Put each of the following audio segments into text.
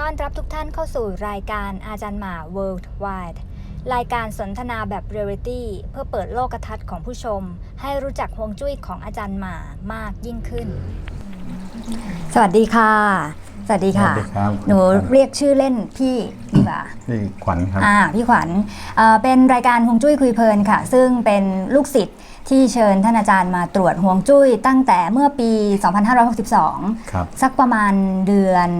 ต้อนรับทุกท่านเข้าสู่รายการอาจารย์หมา Worldwide รายการสนทนาแบบเรียลิตี้เพื่อเปิดโลกทัศน์ของผู้ชม ให้รู้จักฮวงจุ้ยของอาจารย์หมามากยิ่งขึ้น สวัสดีค่ะ สวัสดีค่ะ สวัสดีครับหนูเรียกชื่อเล่นพี่ดีกว่านี่ขวัญครับ อ่า พี่ขวัญเอ่อเป็นรายการฮวงจุ้ยคุยเพลินค่ะ ซึ่งเป็นลูกศิษย์ ที่เชิญท่านอาจารย์มาตรวจฮวงจุ้ย ตั้งแต่เมื่อปี2562ครับสักประมาณเดือน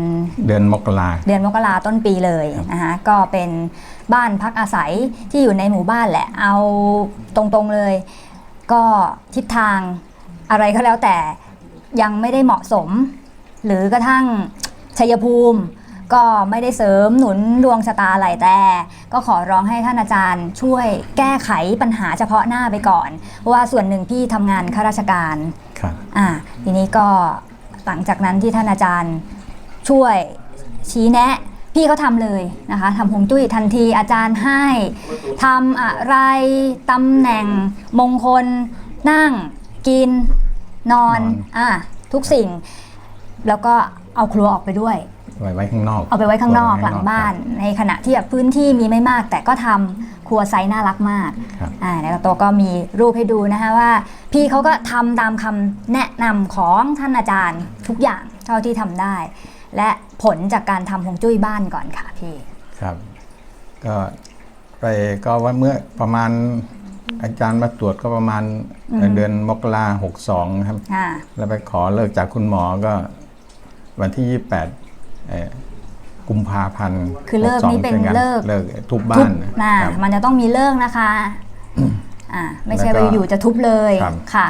เดือนมกรา เดือนมกราต้นปีเลยนะคะก็เป็นบ้านพักอาศัยที่อยู่ในหมู่บ้านแหละ เอาตรงๆเลย ก็ทิศทางอะไรก็แล้วแต่ยังไม่ได้เหมาะสม หรือกระทั่งชัยภูมิ ก็ไม่ได้เสริมหนุนดวงชะตาอะไรแต่ ก็ขอร้องให้ท่านอาจารย์ช่วยแก้ไขปัญหาเฉพาะหน้าไปก่อน เพราะว่าส่วนหนึ่งพี่ทำงานข้าราชการครับ อ่าทีนี้ก็หลังจากนั้นที่ท่านอาจารย์ช่วยชี้แนะ พี่เขาทำเลยนะคะทำฮวงจุ้ยทันทีอาจารย์ให้ทำอะไรตำแหน่งมงคล นั่ง กิน นอนนอน อ่าทุกสิ่ง แล้วก็เอาครัวออกไปด้วย ไว้ไว้ข้างนอก เอาไปไว้ข้างนอกไว้หลังบ้านคในขณะที่แบบพื้นที่มีไม่มาก แต่ก็ทำครัวไซส์น่ารักมากครับอ่าแล้วตัวก็มีรูปให้ดูนะคะว่า พี่เขาก็ทำตามคำแนะนำของท่านอาจารย์ทุกอย่างเท่าที่ทำได้ และผลจากการทำฮวงจุ้ยบ้านก่อนค่ะพี่ครับ ก็ไปก็ว่าเมื่อประมาณอาจารย์มาตรวจก็ประมาณอืมเดือนมกราหกสองครับอ่าแล้วไปขอเลิกจากคุณหมอก็ วันที่ยี่แปด กุมภาพันธ์คือเลิก62นี้เป็นงาเลิกเลิกทุบบ้าทุบนอ่าครับมันจะต้องมีเลิกนะคะอ่าไม่ใช่แล้วไปก็อยู่จะทุบเลยครับค่ะ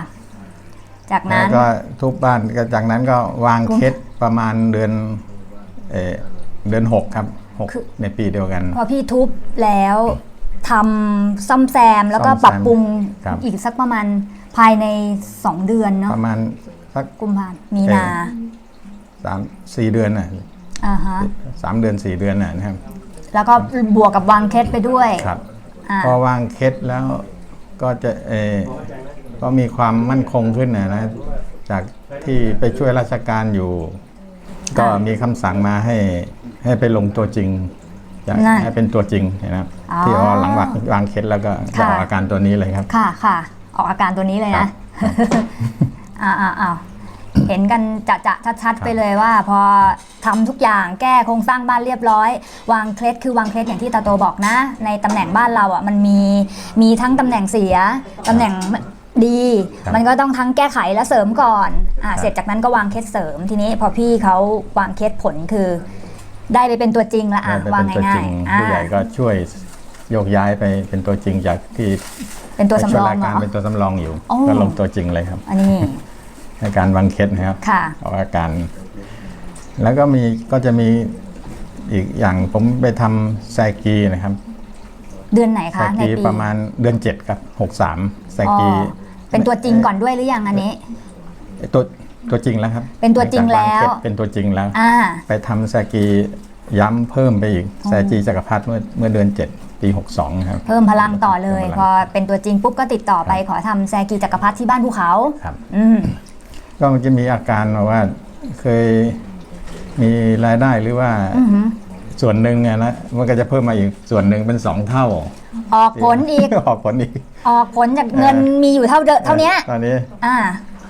จากแล้วนั้นก็ทุบบ้านก็จากนั้นก็วางกุมเคสประมาณเดือนเอ่อเดือนหกครับหกคือในปีเดียวกัน พอพี่ทุบแล้วทำซ่อมแซมแล้วก็ซ่อมแซมปรับปรุงครับอีกสักประมาณภายใน2เดือนเนาะประมาณสักกุมภาพันธ์มีนาสามสี่เดือนน่ะ อ่าฮะสามเดือนสี่เดือนน่ะนะครับ แล้วก็บวกกับวางเคสไปด้วยครับอ่าพอวางเคสแล้วก็จะเออก็มีความมั่นคงขึ้นนะนะจากที่ไปช่วยราชการอยู่ ก็มีคำสั่งมาให้ให้ไปลงตัวจริงอยากนั่นให้เป็นตัวจริงนะครับอ๋อที่พอหลังวางวางเคสแล้วก็จะค่ะออกอาการตัวนี้เลยครับ ค่ะค่ะออกอาการตัวนี้เลยครันะบอ่าอ่าอ่า เห็นกันจะจะชัดๆ ไปเลยว่า พอทำทุกอย่างแก้โครงสร้างบ้านเรียบร้อย วางเคล็ดคือวางเคล็ดอย่างที่ตาโตบอกนะ ในตำแหน่งบ้านเราอะมันมีมีทั้งตำแหน่งเสียตำแหน่งดีครับมันก็ต้องทั้งแก้ไขและเสริมก่อนอ่าครับเสร็จจากนั้นก็วางเคล็ดเสริมทีนี้พอพี่เขาวางเคล็ดผลคือ ได้ไปเป็นตัวจริงละอะได้ไปวางเป็นตัวง่าจริยงๆอ่าผู้ใหญ่ก็ช่วยโยกย้ายไปเป็นตัวจริงจากที่เป็นตัวสำรองไปช่วยเหรรายอการเป็นตัวสำรองอยู่โอ้ก็ลงตัวจริงเลยครับอันนี้ ในการวางเคสนะครับค่ะออกอาการ แล้วก็มีก็จะมีอีกอย่างผมไปทำแซกีนะครับ เดือนไหนแซคะในกีปีประมาณเดือนเจ็ดครับหกสามแซอ๋อกีเป็นตัวจริงก่อนด้วยหรือยังอันนี้ ตัวตัวจริงแล้วครับเป็นตัวจริงแล้วหลัจากางเคสเป็นตัวจริงแล้ว อ่า ไปทำแซกีย้ำเพิ่มไปอีกแซกีจักรพรรดิเมื่อเมื่อเดือนเจ็ดปีหกสองครับ เพิ่มพลังต่อเลยเพิ่มพลังพอเป็นตัวจริงปุ๊บก็ติดต่อไปขอทำแซกีจักรพรรดิที่บ้านภูเขา ครับ อืม ก็มันจะมีอาการว่าเคยมีรายได้หรือว่าอือหือส่วนหนึ่งอะนะมันก็จะเพิ่มมาอีกส่วนหนึ่งเป็นสองเท่าออกผลอีก ออกผลอีก ออกผลจากเงินมีอยู่เท่าเดิมเท่าเนี้ยตอนนี้อ่า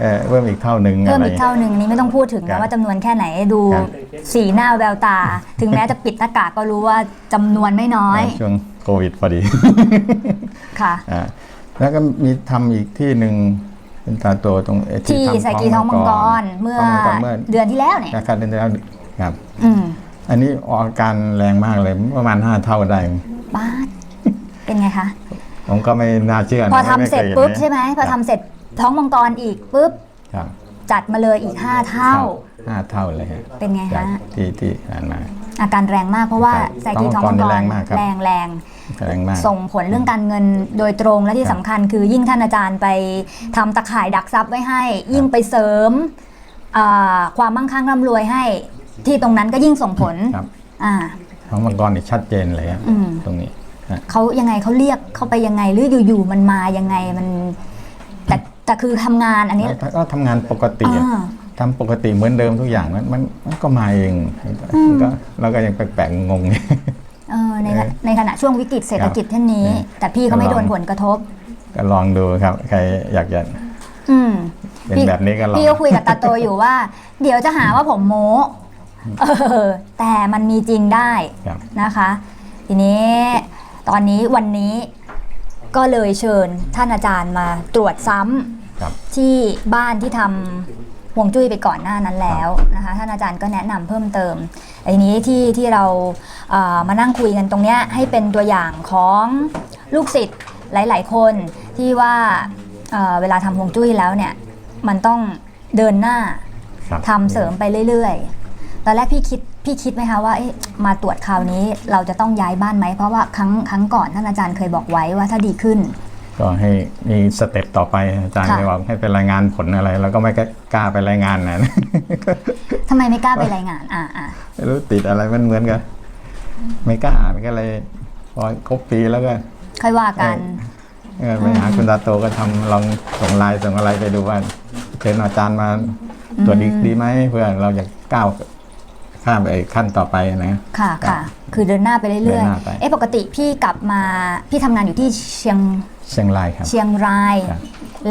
เอ่อเพิ่มอีกเท่าหนึ่งเพิ่มอะไร อีกเท่าหนึ่งอันนี้ไม่ต้องพูดถึงครันะบว่าจำนวนแค่ไหนดูครับ สีหน้าแววตา ถึงแม้จะปิดหน้ากากก็รู้ว่าจำนวนไม่น้อย ช่วงโควิดพอดี ค่ะ อ่าแล้วก็มีทำอีกที่หนึ่ง เป็นตาโตตรงเอ่อที่ทำแซกีท้องมังกรเมื่อท้งมังกรเมื่อเดือนที่แล้วเนี่ยนะครับเดือนที่แล้วครับอืมอันนี้ออกอาการแรงมากเลยประมาณห้าเท่าได้บ้าดเป็นไงคะผมก็ไม่น่าเชื่อนะพอทำไม่คยเสร็จห็นปุ๊บนะใช่ไหมพอทำเสร็จท้องมังกรอีกปุ๊บครับจัดมาเลยอีก5เท่าห้าเท่าเลยฮะเป็นไงจากฮะที่ที่อ่านมา อาการแรงมากเพราะว่าครับแซกีท้องมังกท้องมังกรรแรงมากครับแรงแรงแรงมากส่งผลเรื่องการเงินโดยตรงและที่ครับสำคัญคือยิ่งท่านอาจารย์ไปทำตะข่ายดักทรัพย์ไว้ให้ ยิ่งไปเสริมอ่าความมั่งคั่งร่ำรวยให้ ที่ตรงนั้นก็ยิ่งส่งผลครับอ่าท้องมังกรนี่ชัดเจนเลยฮะอืมตรงนี้ฮะเขายังไงเขาเรียกเข้าไปยังไงหรืออยู่ๆมันมายังไงมัน แต่แต่คือทำงานอันนี้แล้วก็ทำงานปกติอะอ่า ทำปกติเหมือนเดิมทุกอย่างมันมันมันก็มาเองมันก็เราก็ยังแปลกๆงงเออในขณะในขณะช่วงวิกฤตเศรษฐกิจเช่นนี้ครับแต่พี่ก็ไม่ก็โดลองนผลกระทบ ก็ลองดูครับ ใครอยากจะอืมเป็นพี่แบบนี้ก็ลองพี่ก็คุยกับตาโตอยู่ว่า เดี๋ยวจะหาว่าผมโม้เออแต่มันมีจริงได้ครับนะคะ ทีนี้ตอนนี้วันนี้ก็เลยเชิญท่านอาจารย์มาตรวจซ้ำครับที่บ้านที่ทำ ฮวงจุ้ยไปก่อนหน้านั้นแล้วนะคะท่านอาจารย์ก็แนะนำเพิ่มเติมแต่ทีนี้ที่ที่เราเอ่อมานั่งคุยกันตรงเนี้ยให้เป็นตัวอย่างของลูกศิษย์หลาย ๆ คนที่ว่าเอ่อเวลาทำฮวงจุ้ยแล้วเนี่ยมันต้องเดินหน้าครับทำเสริมไปเรื่อย ๆ ตอนแรกพี่คิดพี่คิดไหมคะว่าเอ๊ะมาตรวจคราวนี้เราจะต้องย้ายบ้านไหมเพราะว่าครั้งครั้งก่อนท่านอาจารย์เคยบอกไว้ว่าถ้าดีขึ้น ก็ให้มีสเต็ปต่อไปอาจารย์ค่ะเลยบอกให้เป็นรายงานผลอะไร แล้วก็ไม่กล้าไปรายงานนะทำไมไม่กล้าไปรายงาน อ่าอ่าไม่รู้ติดอะไรมันเหมือนกัน ไม่กล้าอ่านก็เลยพอครบปีแล้วก็ ค่อยว่ากันเออไปหาคุณตาโตก็ทำลองส่งไลน์ส่งอะไรไปดูว่าเชิญอาจารย์มาตรวจดีดีไหมเพื่อเราจะก้าวข้ามไปขั้นต่อไปนะค่ะค่ะ คือเดินหน้าไปเรื่เดิอยนหน้าไปๆเอ๊ะปกติพี่กลับมาพี่ทำงานอยู่ที่เชียง เชียงรายครับ เชียงราย ครับ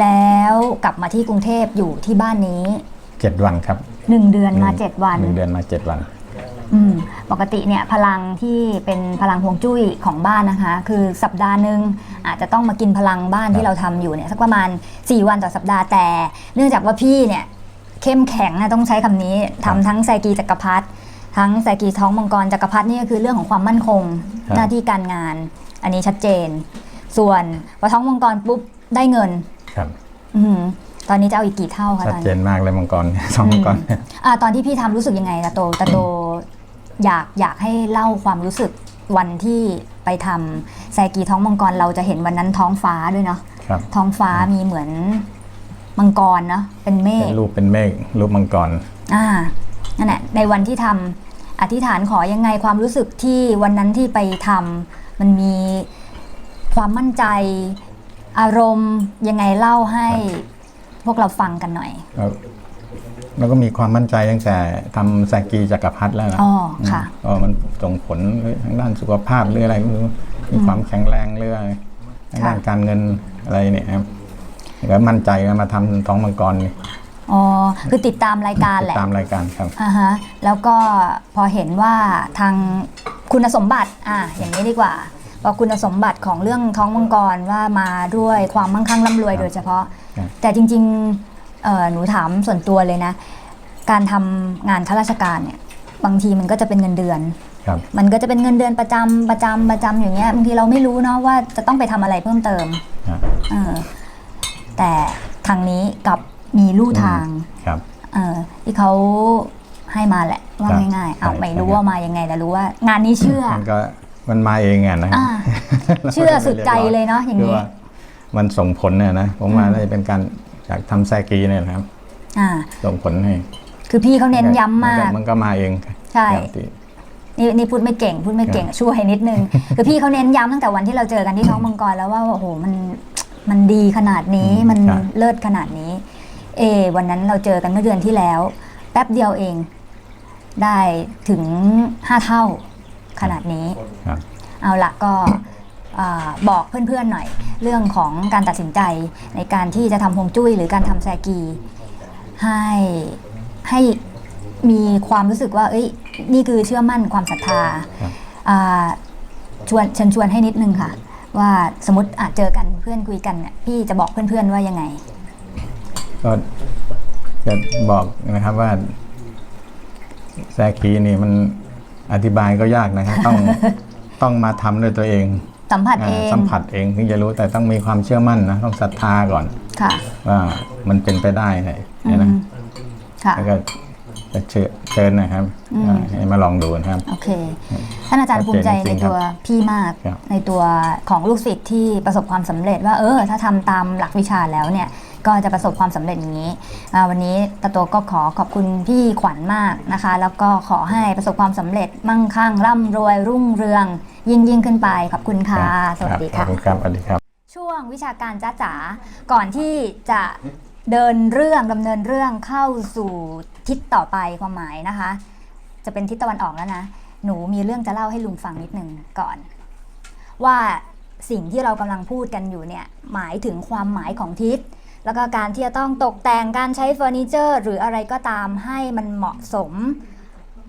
แล้วกลับมาที่กรุงเทพอยู่ที่บ้านนี้เจ็ดวันครับ1เดือนมา7วัน หนึ่งเดือนมาเจ็ดวัน อืมปกติเนี่ยพลังที่เป็นพลังฮวงจุ้ยของบ้านนะคะ คือสัปดาห์หนึ่งอาจจะต้องมากินพลังบ้านครับที่เราทำอยู่เนี่ยสักประมาณ 4 วันต่อสัปดาห์แต่ เนื่องจากว่าพี่เนี่ยเข้มแข็งนะต้องใช้คำนี้ทำทั้งไซกีจักรพรรดิทั้งไซกีท้องมังกรจักรพรรดินี่ก็คือเรื่องของความมั่นคงครับ หน้าที่การงาน อันนี้ชัดเจน ส่วนพอท้องมังกรปุ๊บได้เงินครับอืมตอนนี้จะเอาอีกกี่เท่าคะชัดตอนเจนี้นมากเลยมังกรสองมังกร อ่าตอนที่พี่ทำรู้สึกยังไงตาโตตาโตอยากอยากให้เล่าความรู้สึกวันที่ไปทำแซกีท้องมังกรเราจะเห็นวันนั้นท้องฟ้าด้วยเนาะครับ ท้องฟ้ามีเหมือนมังกรเนาะเป็นเมเป็ฆนรูปเป็นเมฆรูปมังกร อ่า นั่นแหละ ในวันที่ทำอธิษฐานขอยังไงความรู้สึกที่วันนั้นที่ไปทำมันมี ความมั่นใจ อารมณ์ยังไงเล่าให้พวกเราฟังกันหน่อยแล้วแล้วก็มีความมั่นใจตั้งแต่ทำแซกีจักรพรรดิแล้วนะอ๋อค่ะก็มันส่งผลทางด้านสุขภาพหรืออะไรไม่รู้มีความแข็งแรงหรืออะไรทางด้านการเงินอะไรเนี่ยครับแล้วมั่นใจมาทำท้องมังกรนี่อ๋อคือติดตามรายการแหละตามรายการครับอ่าฮะแล้วก็พอเห็นว่าทางคุณสมบัติอะอย่างนี้ดีกว่า ว่าคุณสมบัติของเรื่องท้องมังกรว่ามาด้วยความมั่งคั่งร่ำรวยครับโดยเฉพาะครับแต่จริงๆเอ่อหนูถามส่วนตัวเลยนะ การทำงานข้าราชการเนี่ยบางทีมันก็จะเป็นเงินเดือนครับมันก็จะเป็นเงินเดือนประจำประจำประจำอย่างเงี้ยบางทีเราไม่รู้เนาะว่าจะต้องไปทำอะไรเพิ่มเติมครับเออแต่ทางนี้กลับมีลู่ทางครับเออที่เขาให้มาแหละว่าครับง่ายๆเอาใช่ไม่รู้ใช่ว่ามายังไงแต่รู้ว่างานนี้เชื่อ มันก็มันมาเองอะนะอ่าเชื่อสุดใจเลยเนาะอย่างคือนี้ว่ามันส่งผลเนี่ยนะผมว่าได้เป็นการจากทำแซกีเนี่ยนะครับอ่าส่งผลให้ คือพี่เขาเน้นย้ำมากนมันก็มาเอง ใช่อย่างที่นี่นี่พูดไม่เก่งพูดไม่เก่งช่วยนิดนึง คือพี่เขาเน้นย้ำตั้งแต่วันที่เราเจอกันที่ท้องมังกรแล้วว่าโอ้โหมันมันดีขนาดนี้อืมมันครับเลิศขนาดนี้ เอ วันนั้นเราเจอกันเมื่อเดือนที่แล้ว แป๊บเดียวเอง ได้ถึงห้าเท่า ขนาดนี้ ครับ เอาละก็อ่าบอกเพื่อนๆหน่อย เรื่องของการตัดสินใจในการที่จะทำฮวงจุ้ยหรือการทำแซกี ให้ให้มีความรู้สึกว่า เอ้ย นี่คือเชื่อมั่นความศรัทธาครับอ่าชวนเชิญชวนให้นิดนึงค่ะ ว่าสมมติอาจเจอกันเพื่อนคุยกันเนี่ยพี่จะบอกเพื่อนๆว่ายังไง ก็จะบอกนะครับว่าแซกีนี่มัน อธิบายก็ยากนะครับต้องต้องมาทำด้วยตัวเองสัมผัสเองสัมผัสเองถึงจะรู้แต่ต้องมีความเชื่อมั่นนะต้องศรัทธาก่อนค่ะว่ามันเป็นไปได้ไงอืเนี่ยมนะค่ะแล้วก็จะเชิญเชิญนะครับอืมให้มาลองดูนะครับโอเคท่านอาจารย์ภูมิใจในตัวพี่มากครับในตัวของลูกศิษย์ที่ประสบความสำเร็จว่าเออถ้าทำตามหลักวิชาแล้วเนี่ย ก็จะประสบความสำเร็จอย่างนี้อ่าวันนี้ตะโตก็ขอขอบคุณพี่ขวัญมากนะคะ แล้วก็ขอให้ประสบความสำเร็จมั่งคั่งร่ำรวยรุ่งเรือง ยิ่งยิ่งขึ้นไป ขอบคุณค่ะ สวัสดีขอบค่ะคุณครับสวัสดีครับ ช่วงวิชาการจ้าจ๋า ก่อนที่จะเดินเรื่องดำเนินเรื่องเข้าสู่ทิศต่อไปความหมายนะคะ จะเป็นทิศตะวันออกแล้วนะ หนูมีเรื่องจะเล่าให้ลุงฟังนิดนึงก่อน ว่าสิ่งที่เรากำลังพูดกันอยู่เนี่ยหมายถึงความหมายของทิศ แล้วก็การที่จะต้องตกแต่งการใช้เฟอร์นิเจอร์ หรืออะไรก็ตามให้มันเหมาะสม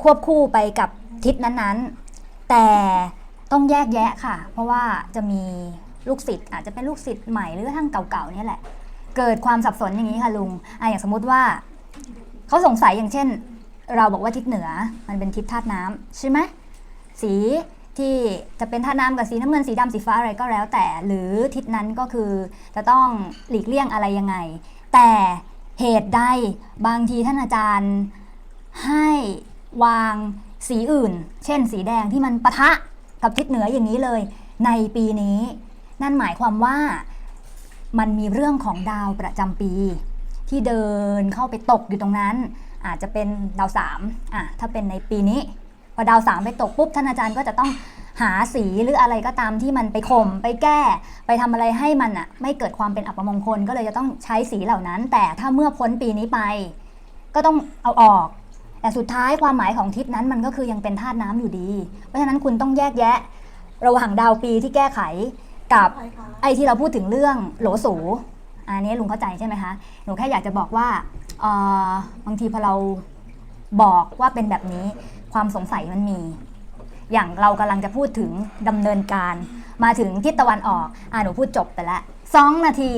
ควบคู่ไปกับทิศนั้นๆ แต่ต้องแยกแยะค่ะ เพราะว่าจะมีลูกศิษย์อาจจะเป็นลูกศิษย์ใหม่หรือทั้งเก่าๆเนี่ยแหละ เกิดความสับสนอย่างนี้ค่ะลุงอะอย่างสมมุติว่าเขาสงสัยอย่างเช่น เราบอกว่าทิศเหนือมันเป็นทิศธาตุน้ำใช่ไหมสี ที่จะเป็นธาน้ำกับสีน้ำเงินสีดำสีฟ้าอะไรก็แล้วแต่ หรือทิศนั้นก็คือจะต้องหลีกเลี่ยงอะไรยังไง แต่เหตุใดบางทีท่านอาจารย์ให้วางสีอื่น เช่น สีแดงที่มันปะทะกับทิศเหนืออย่างนี้เลยในปีนี้ นั่นหมายความว่ามันมีเรื่องของดาวประจำปี ที่เดินเข้าไปตกอยู่ตรงนั้น อาจจะเป็นดาวสามอะถ้าเป็นในปีนี้ พอดาวสามไปตกปุ๊บท่านอาจารย์ก็จะต้องหาสีหรืออะไรก็ตามที่มันไปข่มไปแก้ ไปทำอะไรให้มันอะไม่เกิดความเป็นอัปมงคลก็เลยจะต้องใช้สีเหล่านั้น แต่ถ้าเมื่อพ้นปีนี้ไป ก็ต้องเอาออกแต่สุดท้ายความหมายของทิศนั้นมันก็คือยังเป็นธาตุน้ำอยู่ดี เพราะฉะนั้นคุณต้องแยกแยะ ระหว่างดาวปีที่แก้ไขกับไอ้ที่เราพูดถึงเรื่องโหลสูอันนี้ลุงเข้าใจใช่ไหมคะหนูแค่อยากจะบอกว่าบางทีพอเราบอกว่าเป็นแบบนี้ ความสงสัยมันมี อย่างเรากำลังจะพูดถึงดำเนินการมาถึงทิศตะวันออกอ่าหนูพูดจบไปแล้วสองนาที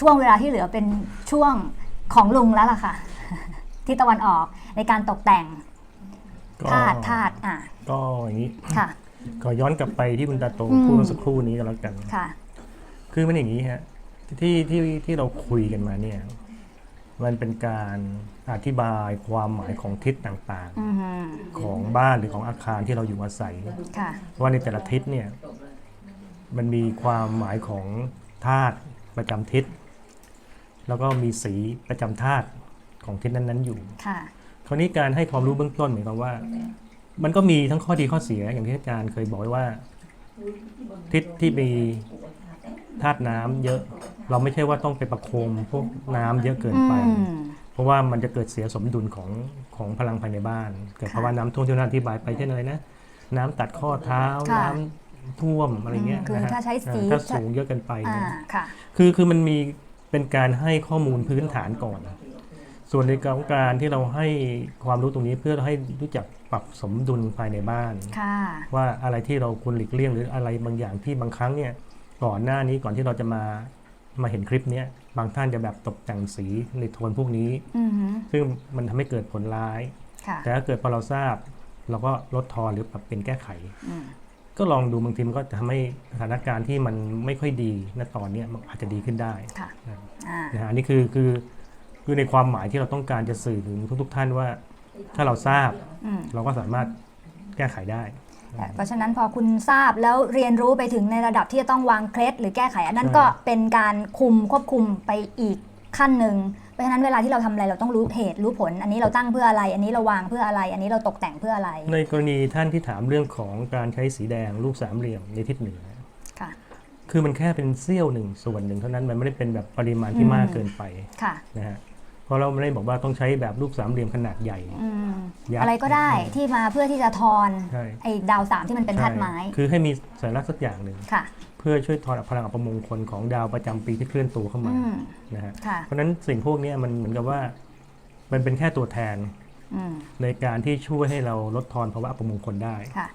ช่วงเวลาที่เหลือเป็นช่วงของลุงแล้วล่ะค่ะ ทิศตะวันออกในการตกแต่งก็ธาตุธาตุอะก็อย่างนี้ค่ะก็ย้อนกลับไปที่คุณตาโตอืมพูดเมื่อสักครู่นี้ก็แล้วกันค่ะ คือมันอย่างนี้ฮะที่ที่ที่เราคุยกันมาเนี่ย มันเป็นการ อธิบายความหมายของทิศต่างอือฮึๆ ของบ้านหรือของอาคารที่เราอยู่อาศัย ค่ะ ว่าในแต่ละทิศเนี่ยมันมีความหมายของธาตุประจำทิศ แล้วก็มีสีประจำธาตุของทิศนั้นๆอยู่ ค่ะ คราวนี้การให้ความรู้เบื้องต้นหมายความว่า มันก็มีทั้งข้อดีข้อเสียอย่างที่อาจารย์เคยบอกไว้ว่า ทิศที่มีธาตุน้ำเยอะ เราไม่ใช่ว่าต้องไปประโคมพวกน้ำเยอะเกินไป อืมเพ ราะว่ามันจะเกิดเสียสมดุลของของพลังภายในบ้าน เกิดค่ะภาวะน้ำท่วมที่เราอธิบายไปเช่นอะไรนะ น้ำตัดข้อเท้าค่ะน้ำท่วมอะไรเงี้ยอืมคือนะฮะถ้าใช้สีเออถ้าสูงเยอะเกินไปอ่าเนี่ยค่ะคือคือมันมีเป็นการให้ข้อมูลพื้นฐานก่อน ส่วนในการของการที่เราให้ความรู้ตรงนี้เพื่อให้รู้จักปรับสมดุลภายในบ้านค่ะว่าอะไรที่เราควรหลีกเลี่ยงหรืออะไรบางอย่างที่บางครั้งเนี่ยก่อนหน้านี้ก่อนที่เราจะมา มาเห็นคลิปเนี้ยบางท่านจะแบบตกแต่งสีในโทนพวกนี้ อือฮึซึ่งมันทำให้เกิดผลร้าย ค่ะแต่ถ้าเกิดพอเราทราบ เราก็ลดทอนหรือปรับเป็นแก้ไข อืมก็ลองดูบางทีมันก็จะทำให้สถานการณ์ที่มันไม่ค่อยดีณตอนเนี้ยมันอาจจะดีขึ้นได้ค่ะนะอ่านะฮะอันนี้คือคือคือในความหมายที่เราต้องการจะสื่อถึงทุก ๆ ท่านว่า ถ้าเราทราบอืม เราก็สามารถแก้ไขได้แต่ เพราะฉะนั้นพอคุณทราบแล้วเรียนรู้ไปถึงในระดับที่จะต้องวางเคล็ดหรือแก้ไข อันนั้นใช่ก็เป็นการคุมควบคุมไปอีกขั้นหนึ่งเพราะฉะนั้นเวลาที่เราทำอะไรเราต้องรู้เหตุรู้ผล อันนี้เราตั้งเพื่ออะไร อันนี้เราวางเพื่ออะไร อันนี้เราตกแต่งเพื่ออะไร ในกรณีท่านที่ถามเรื่องของการใช้สีแดงลูกสามเหลี่ยมในทิศเหนือค่ะคือมันแค่เป็นเสี้ยวหนึ่งส่วนหนึ่งเท่านั้นมันไม่ได้เป็นแบบปริมาณที่อืมมากเกินไปค่ะนะฮะเพ ราะเราไม่ได้บอกว่าต้องใช้แบบรูปสามเหลี่ยมขนาดใหญ่อืมยักษ์ อะไรก็ได้ที่มาเพื่อที่จะทอนใช่ไอ้ดาวสามที่มันเป็นธาตุไม้ ใช่คือให้มีสัญลักษณ์สักอย่างหนึ่ง ค่ะ เพื่อช่วยทอนพลังอัปมงคลของดาวประจำปีที่เคลื่อนตัวเข้ามาอืม นะฮะค่ะ เพราะฉะนั้นสิ่งพวกเนี้ยมันเหมือนกับว่า มันเป็นแค่ตัวแทนอืม ในการที่ช่วยให้เราลดทอนภาวะอัปมงคลได้ ค่ะ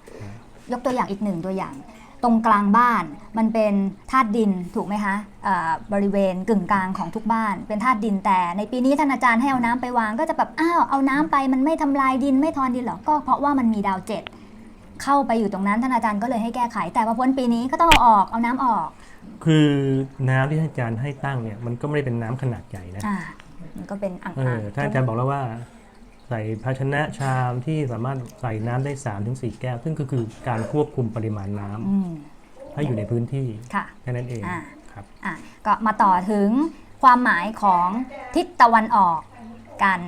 ยกตัวอย่างอีกหนึ่งตัวอย่าง ตรงกลางบ้านมันเป็นธาตุดินถูกไหมคะอ่าบริเวณกึ่งกลางของทุกบ้าน เป็นธาตุดินแต่ในปีนี้ท่านอาจารย์ให้เอาน้ำไปวางก็จะแบบอ้าวเอาน้ำไปมันไม่ทำลายดินไม่ทอนดินเหรอก็เพราะว่ามันมีดาวเจ็ดเข้าไปอยู่ตรงนั้นท่านอาจารย์ก็เลยให้แก้ไข แต่พอพ้นปีนี้ก็ต้องเอาออกเอาน้ำออก คือน้ำที่ท่านอาจารย์ให้ตั้งเนี่ยมันก็ไม่ได้เป็นน้ำขนาดใหญ่นะอ่ามันก็เป็นอ่างเออๆท่านอาจารย์บอกแล้วว่า ใส่ภาชนะชามที่สามารถใส่น้ำได้3าถึงสแก้ว ซึ่งก็คือการควบคุมปริมาณน้ำอืม ให้อยู่ในพื้นที่ค่ะ แค่นั้นเองอ่า ครับ อะก็มาต่อถึงความหมายของทิศตะวันออกกัน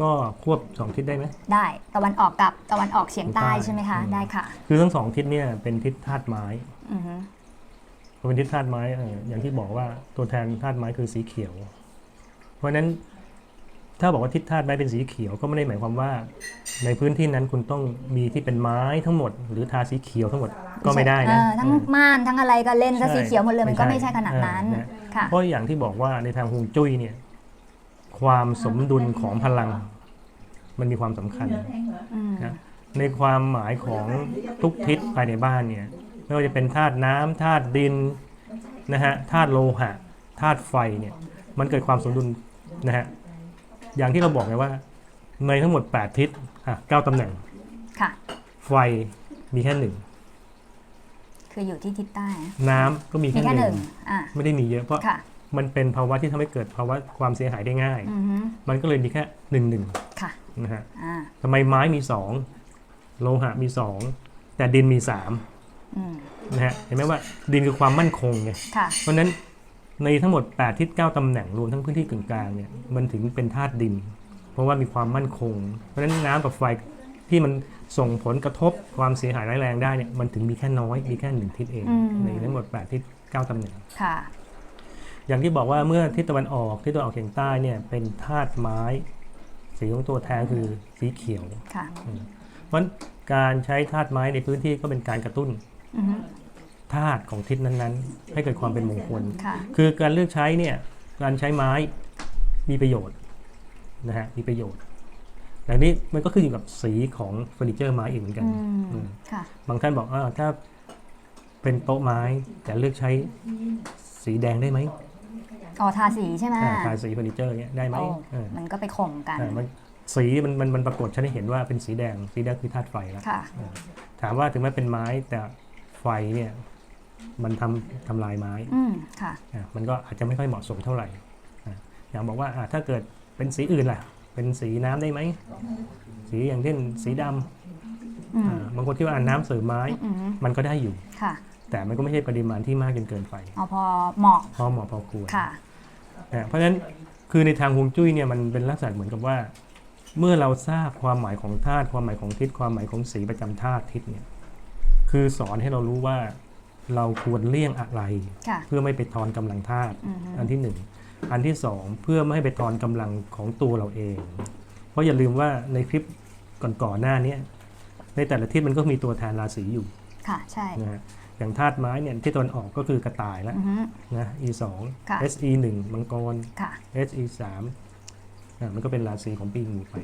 ก็ควบสองทิศได้ไหม ได้ตะวันออกกับตะวันออกเฉียงใต้ใต้ใช่ไหมคะอืมได้ค่ะคือทั้งสองทิศเนี่ยเป็นทิศธาตุไม้อือฮึพอเป็นทิศธาตุไม้เอออย่างที่บอกว่าตัวแทนธาตุไม้คือสีเขียว เพราะฉะนั้น ถ้าบอกว่าทิศธาตุไม้เป็นสีเขียวก็ไม่ได้หมายความว่า ในพื้นที่นั้นคุณต้องมีที่เป็นไม้ทั้งหมด หรือทาสีเขียวทั้งหมดก็ไม่ได้นะเออทั้งม่านทั้งอะไรก็เล่นซะใช่สีเขียวหมดเลยมันก็ไม่ไม่ใช่ใช่ขนาดนั้นเออนะค่ะเพราะอย่างที่บอกว่าในทางฮวงจุ้ยเนี่ยความสมดุลของพลัง มันมีความสำคัญอืมนะในความหมายของทุกทิศภายในบ้านเนี่ยไม่ว่าจะเป็นธาตุน้ำธาตุดินนะฮะธาตุโลหะธาตุไฟเนี่ยมันเกิดความสมดุลนะฮะ อย่างที่เราบอกไงว่า ในทั้งหมด 8 ทิศอะเก้าตำแหน่ง ค่ะ ไฟมีแค่หนึ่ง คืออยู่ที่ทิศใต้นะน้ำก็มีมีแค่แค่หหนึ่นึ่งงอะ ไม่ได้มีเยอะเพราะค่ะ มันเป็นภาวะที่ทำให้เกิดภาวะความเสียหายได้ง่าย อือฮึมันก็เลยมีแค่หนึ่งหนึ่งค่ะ นะฮะอ่า ทำไมไม้มีสองโลหะมีสองแต่ดินมีสามอืมนะฮะเห็นไหมว่าดินคือความมั่นคงไง ค่ะ เพราะฉะนั้น ในทั้งหมด 8 ทิศ 9 ตำแหน่งรวมทั้งพื้นที่กึ่งกลางเนี่ยมันถึงเป็นธาตุดิน เพราะว่ามีความมั่นคง เพราะฉะนั้นน้ำกับไฟที่มันส่งผลกระทบความเสียหายร้ายแรงได้เนี่ยมันถึงมีแค่น้อยมีแค่หนึ่งทิศเองอืมในทั้งหมด 8 ทิศ 9 ตำแหน่งค่ะอย่างที่บอกว่าเมื่อทิศตะวันออกทิศตะวันออกเฉียงใต้เนี่ยเป็นธาตุไม้ สีของตัวแทนคือสีเขียวค่ะเพราะฉะนั้นการใช้ธาตุไม้ในพื้นที่ก็เป็นการกระตุ้นอือฮึ ธาตุของทิศนั้นๆ ให้เกิดความเป็นมงคล ค่ะ คือการเลือกใช้เนี่ยการใช้ไม้มีประโยชน์นะฮะมีประโยชน์แต่นี้มันก็ขึ้นอยู่กับสีของเฟอร์นิเจอร์ไม้อีกเหมือนกัน อืมอืมค่ะ บางท่านบอกว่าถ้าเป็นโต๊ะไม้จะเลือกใช้สีแดงได้ไหมอ๋อ ทาสีใช่ไหมอ่าทาสีเฟอร์นิเจอร์เงี้ยได้ไหมโอ้เออมันก็ไปข่มกัน อ่ามันสีมันมันมันปรากฏฉันให้เห็นว่าเป็นสีแดง สีแดงคือธาตุไฟแล้ว ค่ะ ถามว่าถึงแม้เป็นไม้แต่ไฟเนี่ย มันทำทำลายไม้อืมค่ะ อะมันก็อาจจะไม่ค่อยเหมาะสมเท่าไหร่อะอย่างบอกว่าอะถ้าเกิดเป็นสีอื่นล่ะ เป็นสีน้ำได้ไหม สีอย่างเช่นสีดอืมำอะบางคนคิดว่าอะน้ำเสริมไม้ อืมมันก็ได้อยู่ ค่ะ แต่มันก็ไม่ใช่ปริมาณที่มากจนเกินไปเอาพอเหมาะ พอเหมาะพอควร ค่ะ นะเพราะฉะนั้นคือในทางฮวงจุ้ยเนี่ยมันเป็นลักษณะเหมือนกับว่า เมื่อเราทราบความหมายของธาตุความหมายของทิศความหมายของสีประจำธาตุทิศเนี่ยคือสอนให้เรารู้ว่า เราควรเลี่ยงอะไรค่ะเพื่อไม่ไปทอนกำลังธาตุอืมอันที่หนึ่งอันที่สองเพื่อไม่ให้ไปทอนกำลังของตัวเราเอง เพราะอย่าลืมว่าในคลิปก่อนๆหน้าเนี้ยในแต่ละทิศมันก็มีตัวแทนราศีอยู่ ค่ะ ใช่นะฮะอย่างธาตุไม้เนี่ยที่ตะวันออกก็คือกระต่ายแล้วอือฮึนะ E ค่ะ2 SE 1มังกรค่ะ SE 3อะมันก็เป็นราศีของปีงูไป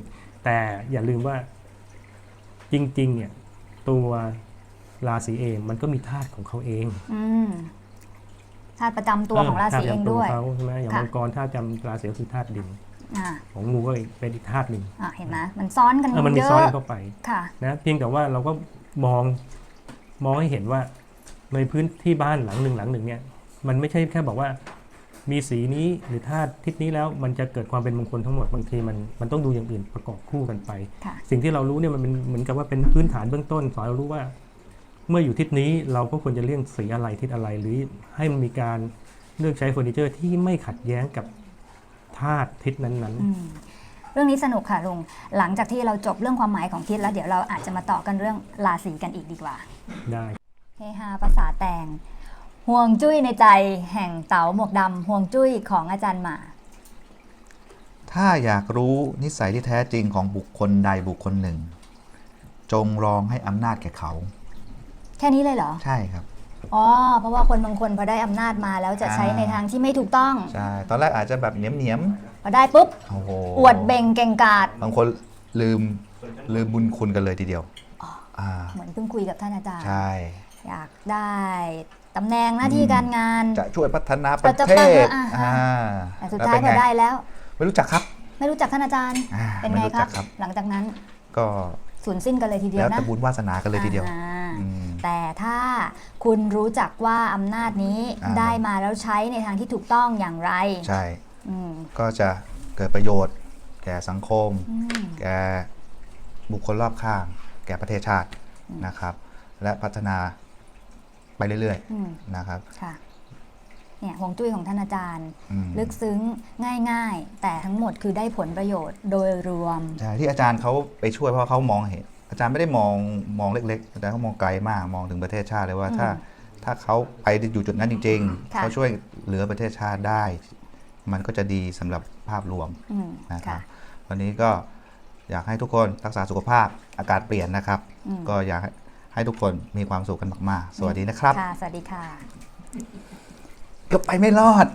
แต่อย่าลืมว่าจริงๆเนี่ยตัว ราศีเองมันก็มีธาตุของเขาเองอืมธาตุประจำตัวของราศีเองธตุประจำด้วยเขาใช่ไหมอย่างค่ะ มังกรธาตุจำราศีก็คือธาตุดิน อ่าของงูก็เป็นอีกธาตุหนึ่งอ่าเห็นไหมมันซ้อนกันเออมันมีเยซ้อนอะกันเข้าไป ค่ะ นะเพียงแต่ว่าเราก็มองมองให้เห็นว่าในพื้นที่บ้านหลังหนึ่งหลังหนึ่งเนี่ยมันไม่ใช่แค่บอกว่า มีสีนี้หรือธาตุทิศนี้แล้วมันจะเกิดความเป็นมงคลทั้งหมดบางทีมันมันต้องดูอย่างอื่นประกอบคู่กันไป ค่ะ สิ่งที่เรารู้เนี่ยมันเป็นเหมือนกับว่าเป็นพื้นฐานเบื้องต้นสอนเรารู้ว่า เมื่ออยู่ทิศนี้เราก็ควรจะเลี่ยงสีอะไรทิศอะไรหรือให้มันมีการเลือกใช้เฟอร์นิเจอร์ที่ไม่ขัดแย้งกับธาตุทิศนั้นอืมเรื่องนี้สนุกค่ะลุง หลังจากที่เราจบเรื่องความหมายของทิศแล้วเดี๋ยวเราอาจจะมาต่อกันเรื่องราศีกันอีกดีกว่าๆได้ เฮฮาภาษาแตงห่วงจุ้ยในใจแห่งเต๋าหมวกดำห่วงจุ้ยของอาจารย์หมา ถ้าอยากรู้นิสัยที่แท้จริงของบุคคลใดบุคคลหนึ่ง จงลองให้อำนาจแก่เขา แค่นี้เลยเหรอ ใช่ครับ อ๋อ เพราะว่าคนบางคนพอได้อำนาจมาแล้วจะใช้อ่าในทางที่ไม่ถูกต้อง ใช่ ตอนแรกอาจจะแบบเหนียมเหนียมพอได้ปุ๊บ ๆโอ้โหอวดเบ่งเก่งกาจบางคนลืมลืมบุญคุณกันเลยทีเดียวอ่าเหมือนเพิ่งคุยกับท่านอาจารย์ ใช่ อยากได้ตำแหน่งหน้าที่การงาน จะช่วยพัฒนาประจะเทศอ่าอ่าแต่สุดแล้วท้ายเป็นพอไงได้แล้ว ไม่รู้จักครับ ไม่รู้จักท่านอาจารย์ อ่าเป็นไม่ไงรู้ครัจับ กครับ หลังจากนั้น ก็ สูญสิ้นกันเลยทีเดียแล้ววนะแต่บุญวาสนากันเลยทีเดียว อ่าอืม แต่ถ้าคุณรู้จักว่าอำนาจนี้อ่า ได้มาแล้วใช้ในทางที่ถูกต้องอย่างไรใช่ อืมก็จะเกิดประโยชน์ แก่สังคม อืม แก่บุคคลรอบข้าง แก่ประเทศชาตินะครับ และพัฒนาไปเรื่อยอืม ๆนะครับ ค่ะ เนี่ยห่วงจุ้ยของท่านอาจารย์อืมลึกซึ้งง่ายๆ แต่ทั้งหมดคือได้ผลประโยชน์โดยรวมใช่ที่อาจารย์เขาไปช่วยเพราะเขามองเห็น อาจารย์ไม่ได้มองมองเล็กๆอาจารย์เขามองไกลมากมองถึงประเทศชาติเลยว่าอืมถ้าถ้าเขาไปอยู่จุดนั้นจริงๆค่ะเขาช่วยเหลือประเทศชาติได้ มันก็จะดีสำหรับภาพรวมอืมนะครับค่ะวันนี้ก็อยากให้ทุกคนรักษาสุขภาพอากาศเปลี่ยนนะครับอืมก็อยากให้ให้ทุกคนมีความสุขกันมากๆ สวัสดีนะครับค่ะสวัสดีค่ะเก็ไปไม่รอด